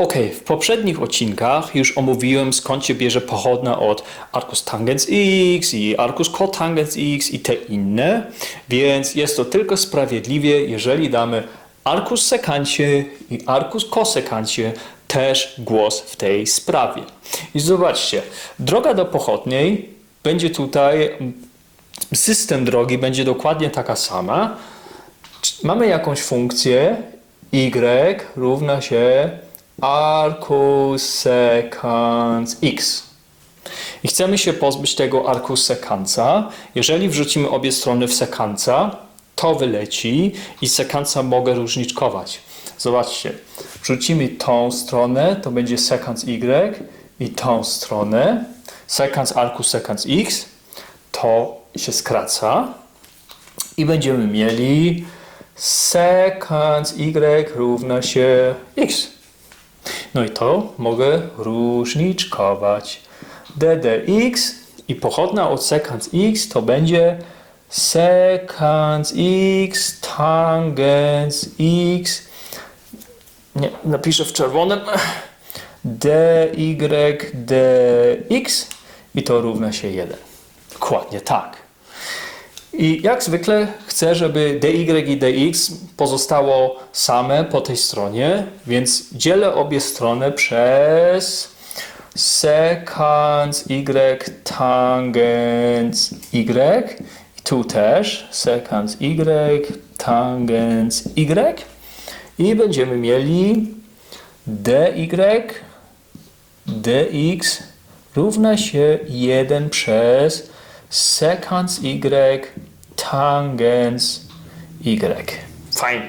Ok, w poprzednich odcinkach już omówiłem skąd się bierze pochodna od arcus tangens x i arcus cotangens x i te inne, więc jest to tylko sprawiedliwie, jeżeli damy arcus secancie i arcus cosecancie też głos w tej sprawie. I zobaczcie, droga do pochodniej będzie tutaj, system drogi będzie dokładnie taka sama. Mamy jakąś funkcję y równa się arcus secans x. I chcemy się pozbyć tego arcus sekanca. Jeżeli wrzucimy obie strony w sekanca, to wyleci i sekanca mogę różniczkować. Zobaczcie, wrzucimy tą stronę, to będzie sekans y i tą stronę. Sekans arcus sekans x, to się skraca i będziemy mieli sekans y równa się x. No i to mogę różniczkować. ddx i pochodna od sekans x to będzie sekans x tangens x. Nie, napiszę w czerwonym. dy dx i to równa się 1. Dokładnie tak. I jak zwykle chcę, żeby dy i dx pozostało same po tej stronie, więc dzielę obie strony przez sekans y tangens y. Tu też sekans y tangens y. I będziemy mieli dy dx równa się 1 przez sekans y tangens y. Fajnie.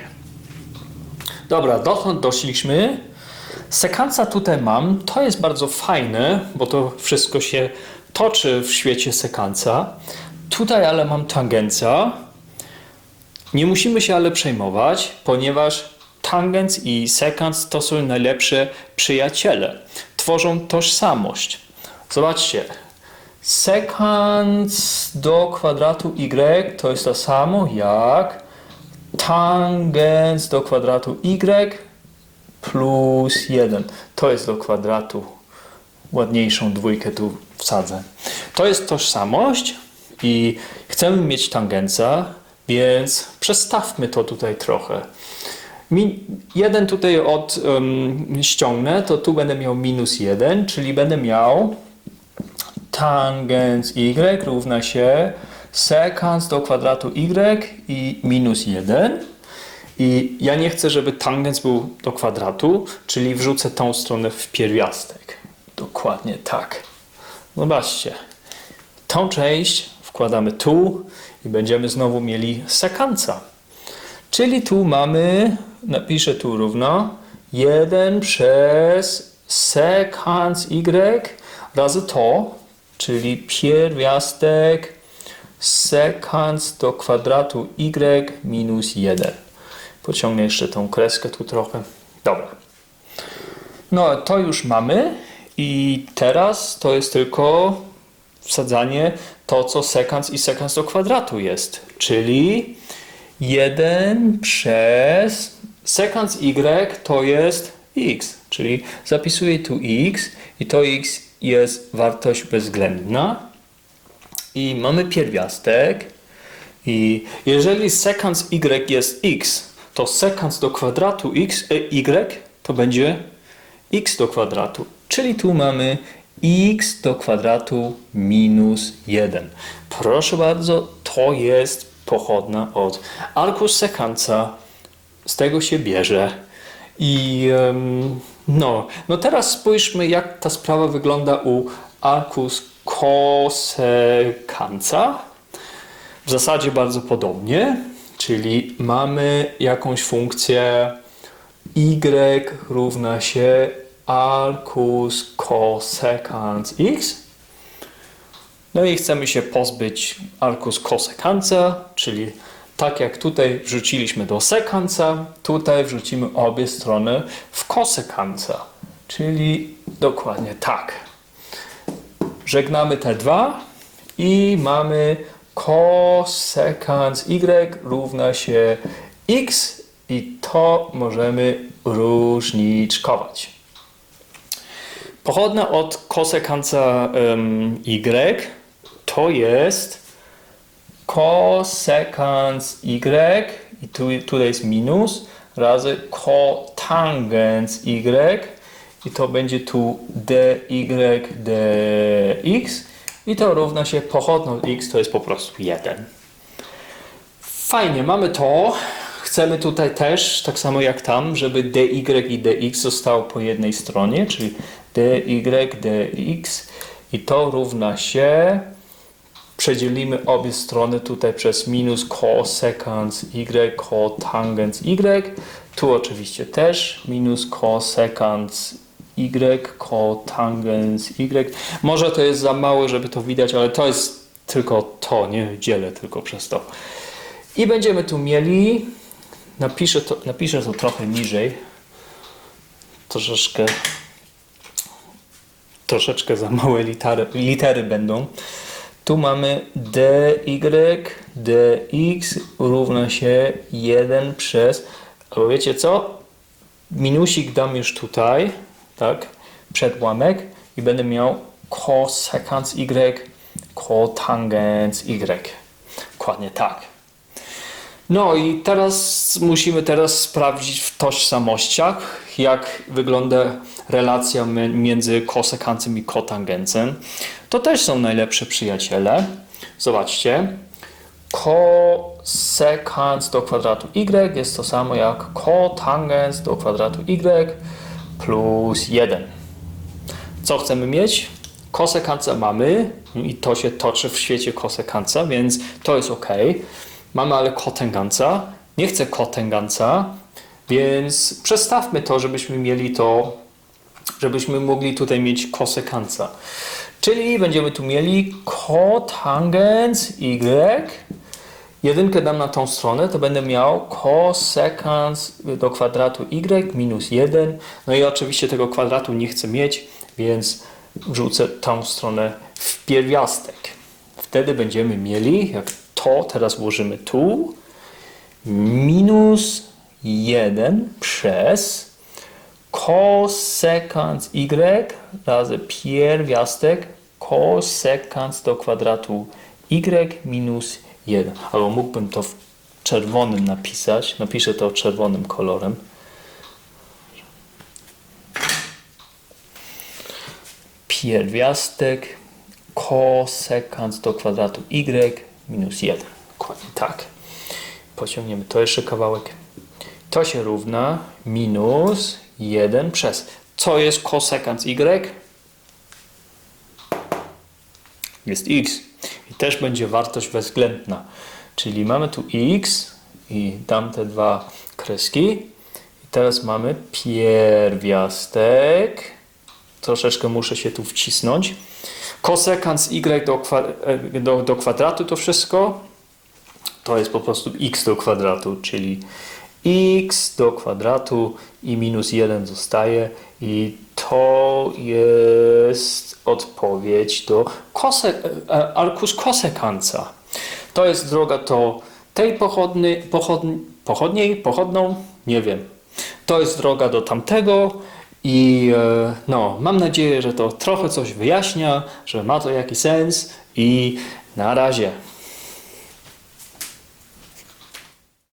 Dobra, dotąd doszliśmy. Sekansa tutaj mam. To jest bardzo fajne, bo to wszystko się toczy w świecie sekansa. Tutaj ale mam tangenca. Nie musimy się ale przejmować, ponieważ tangens i sekans to są najlepsze przyjaciele. Tworzą tożsamość. Zobaczcie, sekans do kwadratu y to jest to samo jak tangens do kwadratu y plus 1. To jest do kwadratu. Ładniejszą dwójkę tu wsadzę. To jest tożsamość i chcemy mieć tangenca, więc przestawmy to tutaj trochę. Mi, jeden tutaj od um, ściągnę, to tu będę miał minus 1, czyli będę miał tangens y równa się sekans do kwadratu y i minus 1. I ja nie chcę, żeby tangens był do kwadratu, czyli wrzucę tą stronę w pierwiastek. Dokładnie tak. Zobaczcie. Tą część wkładamy tu i będziemy znowu mieli sekanca. Czyli tu mamy, napiszę tu równo, 1 przez sekans y razy to, czyli pierwiastek sekans do kwadratu y minus 1. Pociągnę jeszcze tą kreskę tu trochę. Dobra. No to już mamy i teraz to jest tylko wsadzanie to, co sekans i sekans do kwadratu jest, czyli 1 przez sekans y to jest x, czyli zapisuję tu x i to x jest wartość bezwzględna i mamy pierwiastek i jeżeli sekans y jest x, to sekans do kwadratu x, e, y to będzie x do kwadratu, czyli tu mamy x do kwadratu minus 1. Proszę bardzo, to jest pochodna od arcus sekansa. Z tego się bierze. I um, no, no teraz spójrzmy, jak ta sprawa wygląda u arcus cosekansa. W zasadzie bardzo podobnie, czyli mamy jakąś funkcję y równa się arcus cosekans x. No i chcemy się pozbyć arcus cosekansa, czyli tak jak tutaj wrzuciliśmy do sekansa, tutaj wrzucimy obie strony w kosekansa, czyli dokładnie tak. Żegnamy te dwa i mamy kosekans y równa się x i to możemy różniczkować. Pochodna od kosekanca em, y to jest kosekans y i tu, tutaj jest minus razy kotangens y i to będzie tu dy dx i to równa się pochodną x to jest po prostu 1. Fajnie, mamy to. Chcemy tutaj też, tak samo jak tam, żeby dy i dx zostało po jednej stronie, czyli dy dx i to równa się Przedzielimy obie strony tutaj przez minus cosekans y, cotangens y. Tu oczywiście też minus cosekans y, cotangens y. Może to jest za małe, żeby to widać, ale to jest tylko to, nie dzielę tylko przez to. I będziemy tu mieli, napiszę to, napiszę to trochę niżej, troszeczkę, troszeczkę za małe litery, litery będą. Tu mamy dy, dx równa się 1 przez, albo wiecie co? Minusik dam już tutaj, tak? Przedłamek i będę miał cosekans y, cotangens y. Dokładnie tak. No i teraz musimy teraz sprawdzić w tożsamościach, jak wygląda relacja mi- między kosekancem i kotangencem. To też są najlepsze przyjaciele. Zobaczcie. Kosekans do kwadratu y jest to samo jak kotangens do kwadratu y plus 1. Co chcemy mieć? Kosekanca mamy i to się toczy w świecie kosekanca, więc to jest ok. Mamy ale kotenganca. Nie chcę kotenganca, więc przestawmy to, żebyśmy mieli to, żebyśmy mogli tutaj mieć kosekanca. Czyli będziemy tu mieli kotangens y. Jedynkę dam na tą stronę, to będę miał kosekans do kwadratu y minus 1. No i oczywiście tego kwadratu nie chcę mieć, więc wrzucę tą stronę w pierwiastek. Wtedy będziemy mieli, jak to teraz włożymy tu, minus 1 przez kosekans y razy pierwiastek kosekans do kwadratu y minus 1. Albo mógłbym to w czerwonym napisać. Napiszę to czerwonym kolorem. Pierwiastek kosekans do kwadratu y minus 1. Dokładnie tak. Pociągniemy to jeszcze kawałek. To się równa minus 1 przez. Co jest kosekans y? Jest x. I też będzie wartość bezwzględna. Czyli mamy tu x i dam te dwa kreski. I teraz mamy pierwiastek. Troszeczkę muszę się tu wcisnąć. Kosekans y do, e, do, do kwadratu to wszystko to jest po prostu x do kwadratu, czyli x do kwadratu i minus 1 zostaje i to jest odpowiedź do kose, e, arkus kosekanca. To jest droga do tej pochodny, pochodni, pochodniej, pochodną, nie wiem. To jest droga do tamtego i e, no, mam nadzieję, że to trochę coś wyjaśnia, że ma to jakiś sens i na razie.